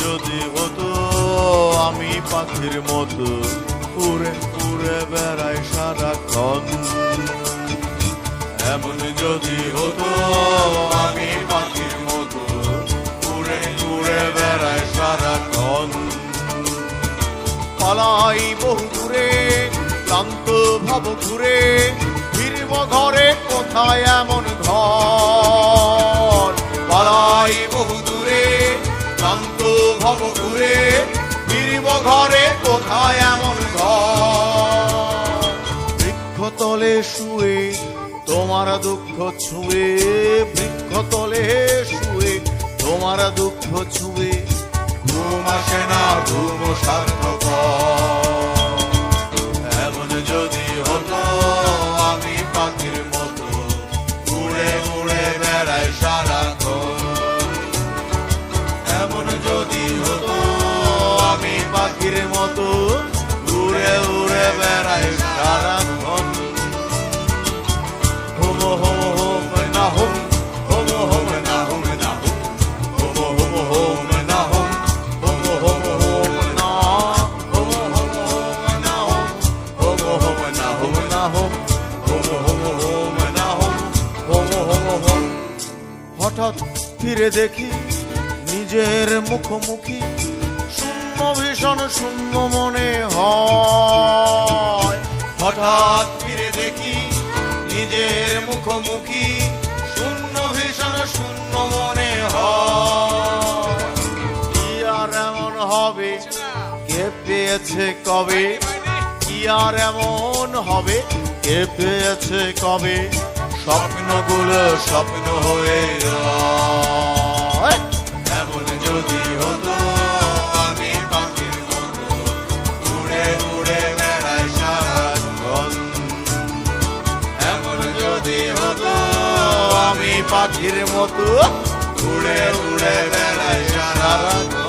যদি হতো, আমি পাখির মতো উড়ে উড়ে বেড়াই সারাক্ষণ। এমন যদি হতো, আমি পাখির মতো উড়ে উড়ে বেড়াই সারাক্ষণ। পালাই বহু দূরে, ক্লান্ত ভাব ঘুরে, ফিরব ঘরে কোথায় এমন ভাব ঘুরে, ফিরিব ঘরে, কোথায় এমন ঘর? বৃক্ষতলে শুয়ে, তোমার দুঃখ ছুঁয়ে, বৃক্ষতলে শুয়ে, তোমার দুঃখ ছুঁয়ে, ঘুম আসে না, ঘুম সার্থক পাখির মতো উড়ে উড়ে বেড়াই সারাক্ষণ হোম হোম হোম না হোম হোম হোম না হোম না হোম হোম হোম না হোম হোম হোম হোম না হোম হোম হোম না হোম হোম হোম না হোম না হোম হোম হোম হোম না হোম হোম হোম হোম হঠাৎ ফিরে দেখি নিজের মুখোমুখি শূন্য ভীষণ শূন্য মনে হয়। হঠাৎ ফিরে দেখি নিজের মুখোমুখি শূন্য ভীষণ শূন্য মনে হয়। কি আর এমন হবে? কে পেয়েছে কবে? কি আর এমন হবে? কে পেয়েছে কবে? স্বপ্নগুলো স্বপ্ন হয়ে রয়। পাখির মতো উড়ে উড়ে বেড়ায় সারাক্ষণ